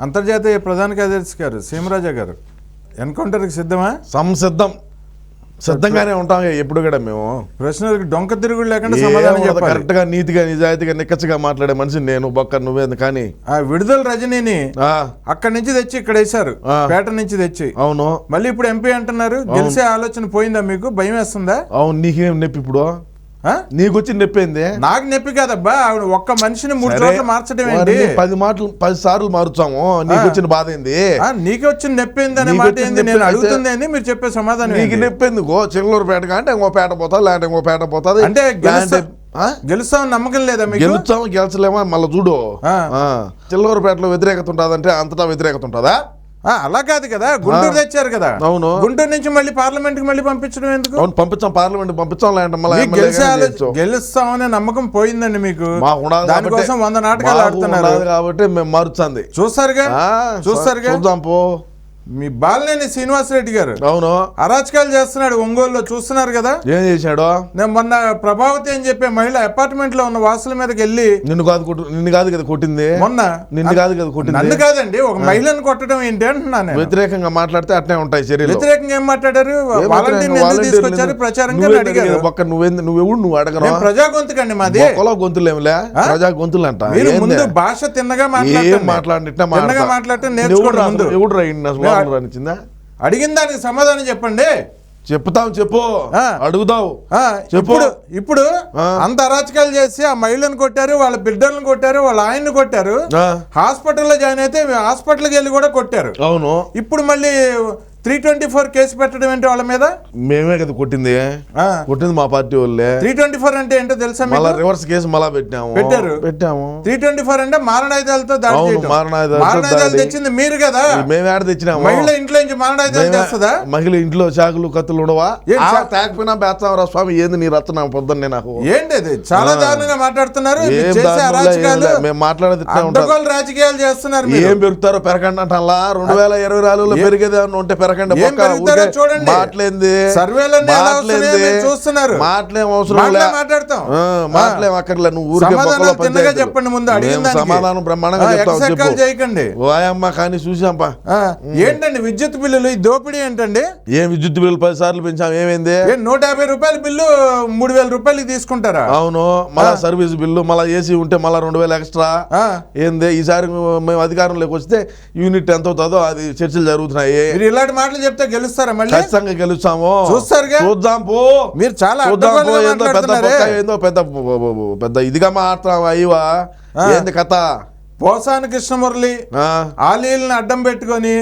అంతర్జాతీయ ప్రధాన కార్యదర్శి గారు సీమరాజా గారు. ఎన్కౌంటర్కి సిద్ధమా? సంసిద్ధం సిద్ధంగానే ఉంటాం ఎప్పుడు కూడా మేము. ప్రశ్నలకు డొంక తిరుగుడు లేకుండా సమాధానం చెప్పాలి. కరెక్ట్గా నీతిగా నిజాయితీగా నిక్కచ్చిగా మాట్లాడే మనిషి నేను బొక్క నువ్వేంది కానీ. ఆ విడుదల రజనీని ఆ, అక్కడి నుంచి తెచ్చి ఇక్కడ వేశారు. పేట నుంచి తెచ్చి. అవును. మళ్ళీ ఇప్పుడు ఎంపీ అంటున్నారు. గెలిచే ఆలోచన పోయిందా మీకు? భయం వేస్తుందా? అవును నీకేం నొప్పి ఇప్పుడు? నీకు వచ్చి నొప్పి ఏంది నాకు నొప్పి కాదబ్బా ఆవిడ ఒక్క మనిషిని మూడు చోట్ల మార్చడం ఏంటి? పది మాటలు పది సార్లు మారుచాము. నీకు వచ్చిన బాధ ఏంది? ఆ, నీకు వచ్చిన నొప్పి అనే మాట ఏంది? నేను అడుగుతుంది ఏంది? మీరు చెప్పే సమాధానం నీకు? నొప్పి ఎందుకో? చిల్లూరు పేట అంటే ఇంకో పేట పోతుంది లేదంటే ఇంకో పేట పోతుంది అంటే గెలుస్తా- నమ్మకం లేదా మీకు? గెలుచాము గెలిచలేమా? మళ్ళీ చూడు. చిల్లూరుపేటలో వ్యతిరేకత ఉంటుందంటే అంతటా వ్యతిరేకత ఉంటుందా? అలా కాదు కదా. గుంటూరు తెచ్చారు కదా. అవును. గుంటూరు నుంచి మళ్ళీ పార్లమెంట్కి మళ్ళీ పంపించడం ఎందుకు? అవును పంపించాం పార్లమెంట్ పంపించాం. గెలుస్తామనే నమ్మకం పోయిందండి మీకు. దానికోసం వంద నాటకాలు ఆడుతున్నారు. కాబట్టి మేము మారుతుంది చూస్తారుగా? చూస్తారుగా? చూద్దాం పో. మీ బాలినేని శ్రీనివాసరెడ్డి గారు. అవును. అరాచకాలు చేస్తున్నాడు ఒంగోలులో చూస్తున్నారు కదా? ఏం చేశాడు? నేను మొన్న ప్రభావతి అని చెప్పే మహిళ అపార్ట్మెంట్లో ఉన్న వాసుల మీదకి వెళ్ళి నిన్ను కాదు నిన్ను కాదు కదా కొట్టింది? మొన్న నిన్ను కాదు కదా కొట్టింది? నన్ను కాదండి ఒక మహిళను కొట్టడం ఏంటి అంటున్నాను నేను. వ్యతిరేకంగా మాట్లాడితే అట్నే ఉంటాయి చర్యలు. వ్యతిరేకంగా ఏం మాట్లాడారు? తీసుకొచ్చారు? ప్రచారంగా అడిగారు? ఒక్క నువ్వేంది నువ్వెవడు? నువ్వు అడగరా? ప్రజా గొంతుకండి మాది. ఒక్కలో గొంతులేములే? ప్రజా గొంతులు అంట? ముందు భాష తిన్నగా ఏం మాట్లాడండి మాట్లాడినట్టే మాట్లాడటం ముందు. ఎవడు రాయింది రానిచ్చిందా అడిగిన దానికి సమాధానం చెప్పండి. చెప్తాం చెప్పు. అడుగుదావు చెప్పు. ఇప్పుడు. అంత అరాచకాలు చేసి ఆ మహిళను కొట్టారు వాళ్ళ బిడ్డలను కొట్టారు వాళ్ళ ఆయన్ని కొట్టారు. హాస్పిటల్లో జాయిన్ అయితే హాస్పిటల్కి వెళ్ళి కూడా కొట్టారు. అవును. ఇప్పుడు మళ్ళీ త్రీ ట్వంటీ ఫోర్ కేసు పెట్టడం ఏంటి వాళ్ళ మీద? మేమే కదా కొట్టింది. కొట్టింది మా పార్టీ వాళ్ళే. త్రీ ట్వంటీ ఫోర్ అంటే ఏంటో తెలుసా మళ్ళా రివర్స్ కేసు మళ్ళా పెట్టాము. పెట్టారు. పెట్టాము. త్రీ ట్వంటీ ఫోర్ అంటే మారణాయుధాలతో దాడి మారణాయుధాలు. తెచ్చింది మీరు కదా? మేము ఏడ తెచ్చినాము. మహిళ ఇంట్లో నుంచి మారణాయుధాలు చేస్తుందా? మహిళ ఇంట్లో చాకులు కత్తులు ఉండవా? తేకపోయినా బేస్తావరా స్వామి ఏంది నీ రత్న పొద్దున్నే నాకు? ఏంటి అది చాలా దారుణంగా మాట్లాడుతున్నారు. మేము మాట్లాడేది రాజకీయాలు చేస్తున్నారు ఏం పెరుగుతారో పెరగండి అంటల్లా రెండు వేల ఇరవై నాలుగులో పెరిగేది ఉంటే పెరగండి చూడండి. మాటలేంది చూస్తున్నారు. మాటలేం అవసరం. మాట్లాడతాం. మాటలేం అక్కర్లే. నువ్వు ఊరికే. చెప్పండి ముందు. సమాధానం బ్రహ్మాండంగా చేయకండి. కానీ చూసాంపా ఏంటండి విద్యుత్ బిల్లులు? ఈ దోపిడీ ఏంటండి? ఏం విద్యుత్ బిల్లు పది సార్లు పెంచాం? ఏమైంది? నూట యాభై రూపాయల బిల్లు మూడు వేల రూపాయలకి తీసుకుంటారా? అవును. మళ్ళా సర్వీస్ బిల్లు మళ్ళా ఏసీ ఉంటే మళ్ళా రెండు వేలు ఎక్స్ట్రా. ఆ, ఏంది? ఈసారి మేము అధికారంలోకి వస్తే యూనిట్ ఎంత అవుతుందో అది చర్చలు జరుగుతున్నాయి. ఇలాంటి మాటలు చెప్తే గెలుస్తారా మళ్ళీ? ఖచ్చితంగా గెలుస్తాము. చూస్తారుగా? చూద్దాం పో. మీరు చాలా చూద్దాం పో. ఏందో పెద్ద ఏందో పెద్ద పెద్ద ఇదిగా మాట్లాడతాం అయ్యవా? ఏంది కథ? పోసాని కృష్ణమురళి ఆ, ఆలీలను అడ్డం పెట్టుకొని.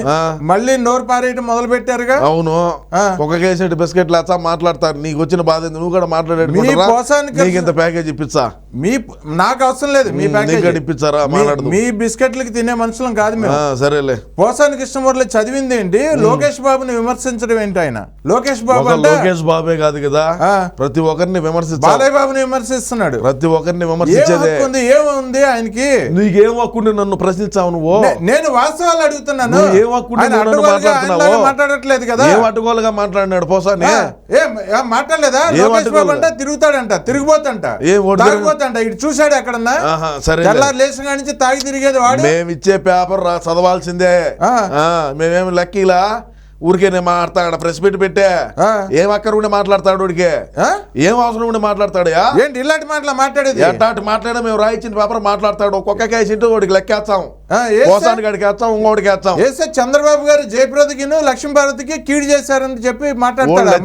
మళ్ళీ నోరు పారేయటం మొదలు పెట్టారుగా అవును. ఒక కేసెట్ బిస్కెట్లు వచ్చా మాట్లాడతారు. నీకు వచ్చిన బాధ? నువ్వు కూడా మాట్లాడేది మీ పోసానికి నీకు ఇంత ప్యాకేజ్ ఇప్పించా మీ నాకు అవసరం లేదు మీ ప్యాకేజ్ ఇప్పించారా మీ- బిస్కెట్లకి తినే మనుషులం కాదు మేము. సరేలే. పోసాని కృష్ణమురళి చదివింది ఏంటి? లోకేష్ బాబుని విమర్శించడం ఏంటి ఆయన? లోకేష్ బాబు లోకేష్ బాబే కాదు కదా. ప్రతి ఒక్కరిని విమర్శించాలి. బాలయ్య బాబుని విమర్శిస్తున్నాడు. ప్రతి ఒక్కరిని విమర్శించేదే ఏముంది ఆయనకి? నీకేం హక్కుండి నన్ను ప్రశ్నించావు నువ్వు? నేను వాస్తవాలు అడుగుతున్నాను. ఏం నన్ను మాట్లాడుతున్నావు? మాట్లాడట్లేదు కదా. ఏం అడ్డుగోలుగా మాట్లాడినాడు? పోసాని ఏం మాట్లాడలేదా? లోకేష్ బాబు? అంటే తిరుగుతాడంట తిరిగిపోతంట ఏం తాగిపోతంట. ఇటు చూశాడు ఎక్కడన్నా? సరే తెల్లారు లేచిన నుంచి తాగి తిరిగేది వాడు? మేము ఇచ్చే పేపర్ చదవాల్సిందే. మేమేమి లక్కీలా? ఊరికే నేను మాట్లాడతాడు ప్రెస్ పెట్టి. పెట్టే. ఏం అక్కడ ఉండి మాట్లాడతాడు ఊడికే ఆ? ఏం అవసరం ఉండి మాట్లాడతాడయా? ఏంటి ఇలాంటి మాటలు మాట్లాడేది? ఎట్టాటి మాట్లాడే మేము రాయించిన పేపర్ మాట్లాడతాడు ఒక్కొక్క కేసు ఇంటూ వాడికి లెక్కేస్తాం. ఆ, ఏ పోసానికి అడిగి వేస్తాం ఇంకోటికి వేస్తాం. ఏసే చంద్రబాబు గారు జయప్రదకిను లక్ష్మీభారతికి కీడు చేశారని చెప్పి మాట్లాడతాడు?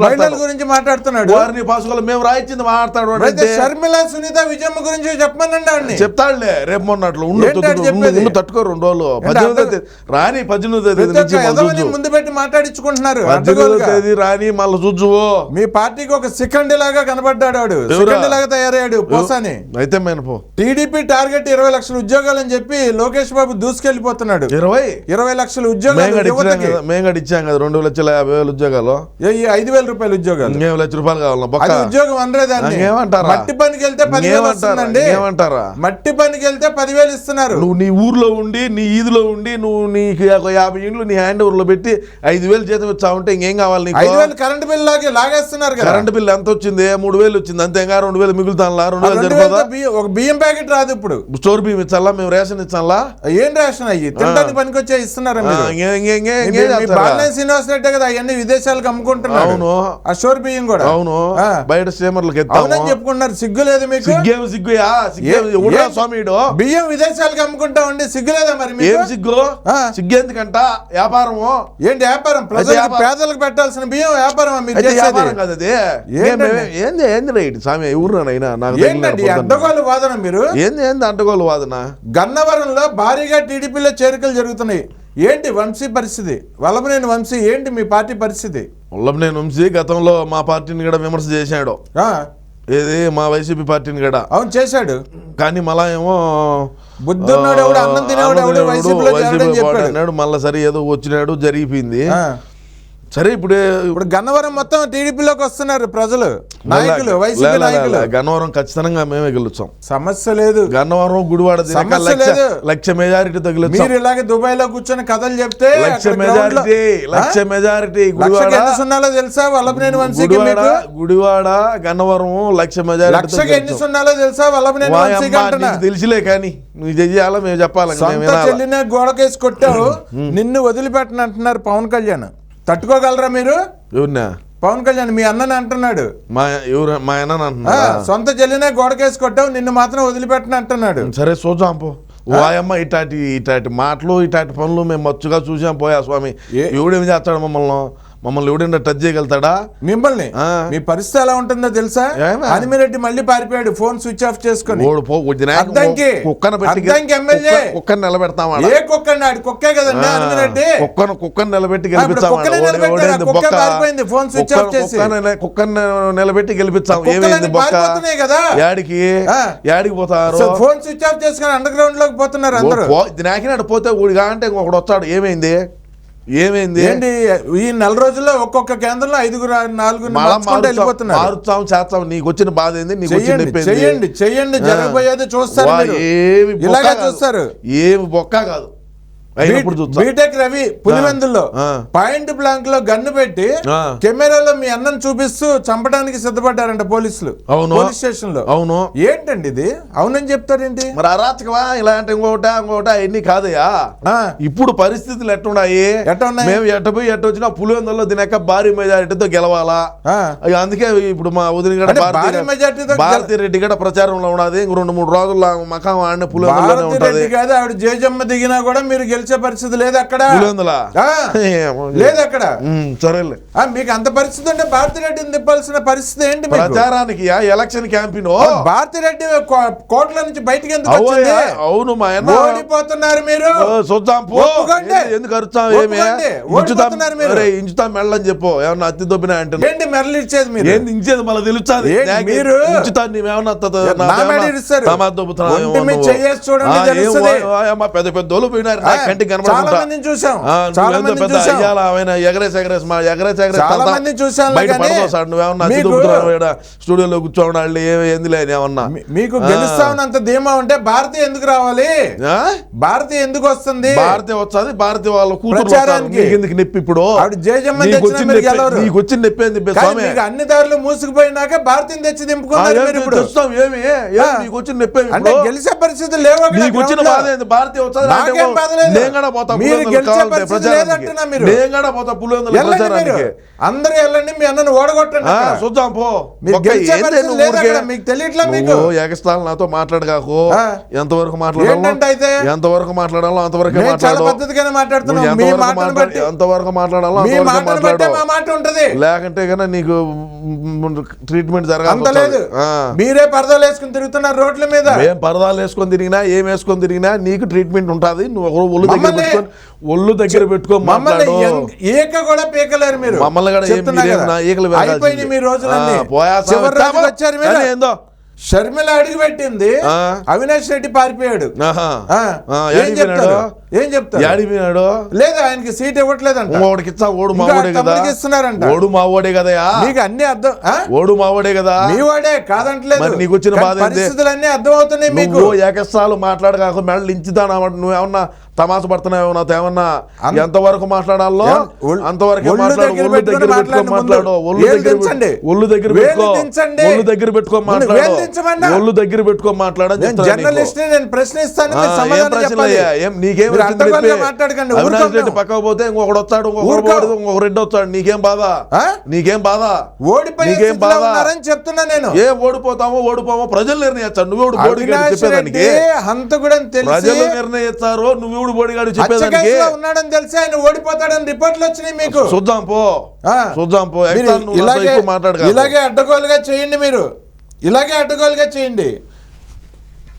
మహిళల. గురించి మాట్లాడుతున్నాడు. వారిని పాసుకోవాలి మేము రాయించింది మాట్లాడతాడు. షర్మిల సునీత విజయమ్మ గురించి చెప్పమనండి ఆవిడ్ని. చెప్తాడులే రేపు మొన్నట్లు ఉండు తట్టుకో రెండు రోజులు. పద్దెనిమిదో రాని పద్దెనిమిదో తేదీ. ముందు పెట్టి మాట్లాడించుకుంటున్నారు. పద్దెనిమిదో. తేదీ రాని మళ్ళీ చూద్దువు మీ పార్టీకి ఒక సికండి లాగా కనబడ్డాడు? సికండి లాగా తయారయ్యాడు పోసాని. అయితే మేము పో టీడీపీ టార్గెట్ ఇరవై లక్షల ఉద్యోగాలు అని చెప్పి లోకేష్ బాబు దూసుకెళ్ళిపోతున్నాడు ఇరవై? ఇరవై లక్షల ఉద్యోగాలు మేము ఇచ్చాం కదా రెండు లక్షల యాభై వేల ఉద్యోగాలు. ఈ ఐదు వేల రూపాయల ఉద్యోగాలు. ఇంకేం లక్ష రూపాయలు అది ఉద్యోగం అనలేదాన్ని ఇంకేమంటారా? మట్టి పనికి వెళ్తే పదివేలు? వస్తుందండి. ఇంకేమంటారా? మట్టి పనికి వెళ్తే పదివేలు ఇస్తున్నారు. నువ్వు నీ ఊర్లో ఉండి నీ ఈదులో ఉండి నువ్వు నీకు యాభై ఇండ్లు నీ హ్యాండ్ ఓవర్లో పెట్టి ఐదు వేలు జీతం ఇచ్చా ఉంటే ఇంకేం కావాలి నీకు? ఐదు వేలు కరెంట్ బిల్ లాగే లాగేస్తున్నారు కదా. కరెంట్ బిల్ ఎంత వచ్చింది? మూడు వేలు వచ్చింది. అంతేగా రెండు వేలు మిగులుతానులా రెండు వేలు ఒక బియ్యం ప్యాకెట్ రాదు ఇప్పుడు. స్టోర్ బియ్యం ఇచ్చాలా మేము రేషన్ ఇచ్చాలా? ఏం రేషన్ అయ్యి? తినడానికి పనికొచ్చే ఇస్తున్నారా మీ- ఇంకేం మీ చేస్తారా? బాలినేని శ్రీనివాస్ రెడ్డి కదా అవన్నీ విదేశాలకు అమ్ముకుంటున్నారు. అవును. ఆ షోర్ బియ్యం కూడా. అవును. బయట స్టీమర్లకు అవునని చెప్పుకుంటున్నారు. సిగ్గు లేదు మీకు? సిగ్గేం సిగ్గుయా సిగ్గేం స్వామిడు? బియ్యం విదేశాలకు అమ్ముకుంటా ఉండి సిగ్గు లేదా మరి ఏం సిగ్గు. సిగ్గేందుకంట వ్యాపారము? ఏంటి వ్యాపారం? ప్రజలకు. పేదలకు పెట్టాల్సిన బియ్యం వ్యాపారం మీరు వ్యాపారం కాదు అది. ఏంది ఏంది రైట్? స్వామి ఎవరునైనా నాకు తెలియదు ఏంటండి. అడ్డగోలు వాదన మీరు? ఏంది ఏంది అడ్డగోలు వాదన? గన్నవరంలో భారీగా టీడీపీలో చేరికలు జరుగుతున్నాయి. ఏంటి వంశీ పరిస్థితి? వల్లభనేని వంశీ ఏంటి మీ పార్టీ పరిస్థితి? ఉల్లభనేని వంశీ గతంలో మా పార్టీని కూడా విమర్శ చేశాడు. ఏది? మా వైసీపీ పార్టీని కూడా. అవును చేశాడు. కానీ మళ్ళా ఏమో బుద్ధున్నోడు అన్నం తినేవాడు. అన్నాడు మళ్ళా సరే ఏదో వచ్చినాడు జరిగిపోయింది. సరే ఇప్పుడు ఇప్పుడు గన్నవరం మొత్తం టీడీపీలోకి వస్తున్నారు ప్రజలు నాయకులు వైసీపీ నాయకులు. గన్నవరం ఖచ్చితంగా మేమే గెలుస్తాం. సమస్య లేదు. గన్నవరం గుడివాడ సమస్య లక్ష లేదు. లక్ష మెజారిటీతో గెలుస్తాం మీరు ఇలాగే దుబాయ్లో కూర్చొని కథలు చెప్తే లక్ష మెజారిటీ లక్ష? మెజారిటీ గుడివాడ సున్నాలో తెలుసా? వల్లభనేని వంశీకి గుడివాడ గన్నవరం లక్ష లక్షకి ఎన్ని మెజారిటీ సున్నాలో తెలుసా? వల్లభనేని వంశీకి అంటున్నా. తెలిసిలే కానీ నువ్వు చెయ్యాలా మేము చెప్పాలి? చెల్లినే గోడకేసి కొట్టావు. నిన్ను వదిలిపెట్టను అంటున్నారు పవన్ కళ్యాణ్. తట్టుకోగలరా మీరు? ఎవరినా? పవన్ కళ్యాణ్ మీ అన్నని అంటున్నాడు. మా ఎవరు? మా అన్న అంటున్నాడా? సొంత చెల్లినే గోడకేసి కొట్టావు నిన్ను మాత్రం వదిలిపెట్టను అంటున్నాడు. సరే చూద్దాం పో. వాయమ్మ ఇటాటి ఇటాటి మాటలు ఇటాటి పనులు మేము మచ్చుగా చూసాం పోయా స్వామి. ఏ- ఎవడేం చేస్తాడు మమ్మల్ని? మమ్మల్ని ఎవడైనా టచ్ చేయగలుగుతాడా మిమ్మల్ని. మీ పరిస్థితి ఎలా ఉంటుందో తెలుసా ఏమే? హనిమిరెడ్డి మళ్ళీ పారిపోయాడు ఫోన్ స్విచ్ ఆఫ్ చేసుకొని. కుక్కను ఎమ్మెల్యే. కుక్క- కుక్కను. ఏ కుక్క కదండి కుక్కను కుక్కను నిలబెట్టి ఇప్పుడు గెలిపించాం ఆడ. కుక్కనే ఓడి- నిలబెట్టారు, ఓడేంది ఆ కుక్క బొక్క? పారిపోయింది, ఫోన్ స్విచ్ ఆఫ్ చేసి. కుక్కను నిల- కుక్కను నిలబెట్టి గెలిపించాం కుక్కలన్నీ ఏమైంది బొక్క కదా. యాడికి. యాడికి పోతారు ఫోన్ స్విచ్ ఆఫ్ చేసుకొని అండర్ గ్రౌండ్లోకి పోతున్నారు అందరూ నాకినాడు పోతే ఊడిగా అంటే ఇంకొకడు వస్తాడు ఏమైంది ఏమైంది? ఏంటి? ఈ నెల రోజుల్లో ఒక్కొక్క కేంద్రంలో ఐదుగురు నాలుగు వెళ్ళిపోతున్నారు. మారుస్తాం చేస్తాం. నీకు వచ్చిన బాధ ఏంది? నీకు వచ్చిన ఏంది? చెయ్యండి జరగబోయేది చూస్తారు. ఏమి ఇలాగే. చూస్తారు. ఏమి బొక్క కాదు. బీటెక్ రవి పులివెందుల్లో. పాయింట్ బ్లాంక్లో గన్ను పెట్టి. కెమెరాలో మీ అన్నను చూపిస్తూ చంపడానికి సిద్ధపడ్డారంట పోలీసులు. అవును. పోలీస్ స్టేషన్లో అవును. ఏంటండి ఇది? అవునని చెప్తారేంటి? మరి అరాచకమా ఇలాంటి ఇంకొకట ఇంకొకట ఎన్ని కాదయా ఆ. ఇప్పుడు పరిస్థితులు ఎట్టున్నాయి? ఎట్ట ఉన్నాయి? మేము ఎట్ట పోయి ఎట్ట వచ్చినా పులివెందుల్లో దీనక భారీ మెజారిటీతో గెలవాలా? అందుకే ఇప్పుడు మా వదిన భారతీ రెడ్డి కూడా ప్రచారంలో ఉన్నది. ఇంక రెండు మూడు రోజుల్లో మకాం ఆడిన పులివెందులోనే ఉంటది. కాదు ఆవిడ జేజమ్మ దిగినా కూడా మీరు గెలిచే పరిస్థితి లేదు అక్కడ. లేదు అక్కడ. సరేలే. మీకు అంత పరిస్థితి ఉంటే భారతి రెడ్డిని తిప్పాల్సిన పరిస్థితి ఏంటి? ప్రచారానికి ఎలక్షన్ క్యాంపెయిన్? భారతి రెడ్డి కో- కోట్ల నుంచి బయటికి ఎందుకు అవును మా ఓడిపోతున్నారు మీరు. చూద్దాం ఎందుకు అరుస్తాం ఏమి. ఇంచుతాం మెళ్ళని చెప్పు. ఏమన్నా అత్తి దొబ్బినా అంటే ఏంటి మెరలు ఇచ్చేది మీరు? ఏంది ఇంచేది మళ్ళీ తెలుస్తుంది? మీరు? ఇంచుతాను నీవేమన్నా? చెయ్యేసి చూడండి పెద్ద పెద్ద వాళ్ళు పోయినారు. కంటికి మందిని చూసాం చాలా పెద్ద చూసాం అయ్యాల ఆయన ఎగరేసి ఎగరేసి మా ఎగరేసి ఎగరేసి చాలా. మందిని చూశాను బయట పడతావు సార్ నువ్వేమన్నా ఈడ స్టూడియోలో కూర్చోవాలి ఏమి ఏంది లేదు ఏమన్నా? మీకు. గెలుస్తామన్నంత ధీమా ఉంటే భారతి ఎందుకు రావాలి? ఆ? భారతి ఎందుకు వస్తుంది? భారతి వచ్చాది భారతి వాళ్ళ కూతురు ప్రచారానికి. ఎందుకు నొప్పి ఇప్పుడు? నీకు వచ్చిన నొప్పి- అన్ని దారులు మూసుకుపోయినాక భారతిని తెచ్చి దింపుకున్నారు ఇప్పుడు. తెస్తాం ఏమి. నీకు వచ్చిన నొప్పి అంటే? గెలిచే పరిస్థితి లేవు నీకు వచ్చిన. బాధ ఏంది? భారతి వచ్చాది అందరూ వెళ్ళండి మీ అన్నను ఓడగొట్టండి. చూద్దాం పో. మీకు తెలియట్లా మీకు? ఎగస్ట్రాలు నాతో మాట్లాడగాకు. ఎంతవరకు మాట్లాడాలో? ఏంటంటే అయితే? ఎంతవరకు మాట్లాడాలో అంతవరకే పద్ధతిగానే మాట్లాడుతున్నాను ఎంతవరకు మాట్లాడాలో మాట ఉంటది. లేకంటే కన్నా నీకు ట్రీట్మెంట్ అంత లేదు. జరగాలి మీరే పరదాలు వేసుకుని తిరుగుతున్నారు రోడ్ల మీద. ఏం పరదాలు వేసుకొని తిరిగినా ఏం వేసుకొని తిరిగినా నీకు ట్రీట్మెంట్ ఉంటుంది. నువ్వు దగ్గర పెట్టుకొని ఒళ్ళు దగ్గర పెట్టుకో మమ్మల్ని ఏక కూడా పీకలేరు మీరు. మమ్మల్ని కూడా ఏం చెప్తున్నా మీరేం కదా. నా ఈకలు వేగాల్సింది. అయిపోయినాయి మీ రోజులన్నీ. వచ్చారు మీరు? ఏందో? షర్మిల అడుగు పెట్టింది. అవినాష్ రెడ్డి పారిపోయాడు. ఏం పోయినాడు? ఏం చెప్తారు యాడిపోయినాడు లేదు ఆయనకి సీట్ ఇవ్వట్లేదంట ఇంకొకటికి ఇచ్చా ఓడు మా ఇంకా ఓడే కదా ఇస్తున్నారంట. ఓడు మా ఓడే కదయా నీకు అన్ని అర్థం? ఓడు మా ఓడే కదా మీ వాడే కాదంటలేదు మరి నీకు వచ్చిన బాధ ఏంటి? పరిస్థితులన్నీ అర్థం అవుతున్నాయి మీకు నువ్వు ఏకస్తాలు మాట్లాడక మెడలు ఇంచుతానా నువ్వేమన్నా తమాస పడుతున్నావు నాతో ఏమన్నా ఎంతవరకు మాట్లాడాలో అంతవరకు మాట్లాడు దగ్గర ఒళ్ళు దగ్గర. మాట్లాడు ఒళ్ళు దగ్గర పెట్టుకో. ఒళ్ళు దగ్గర పెట్టుకో మాట్లాడు? ఒళ్ళు దగ్గర పెట్టుకో నీకు. జర్నలిస్ట్ నేను ప్రశ్నిస్తాను నీకేం మాట్లాడకండి అవినాష్ రెడ్డి. పక్కకు పోతే ఇంకొకడు వస్తాడు ఇంకొకడు ఇంకొక రెడ్డి వస్తాడు. నీకేం బాధ? నీకేం బాధ? ఓడిపోయే నీకేం బాధ? చెప్తున్నా నేను. ఏ ఓడిపోతామో ఓడిపోమో ప్రజలు నిర్ణయిస్తారు. నువ్వు అవినాష్ చెప్పేదానికి? హంతకుడని తెలిసి ప్రజలు నిర్ణయిస్తారు నువ్వు బోడిగాడు చెప్పేదానికి? ఉన్నాడని తెలిసి ఆయన ఓడిపోతాడని రిపోర్ట్లు వచ్చినాయి మీకు. చూద్దాం పో. చూద్దాం పో. ఇలాగే ఇలాగే అడ్డగోలుగా చేయండి మీరు. ఇలాగే అడ్డగోలుగా చేయండి.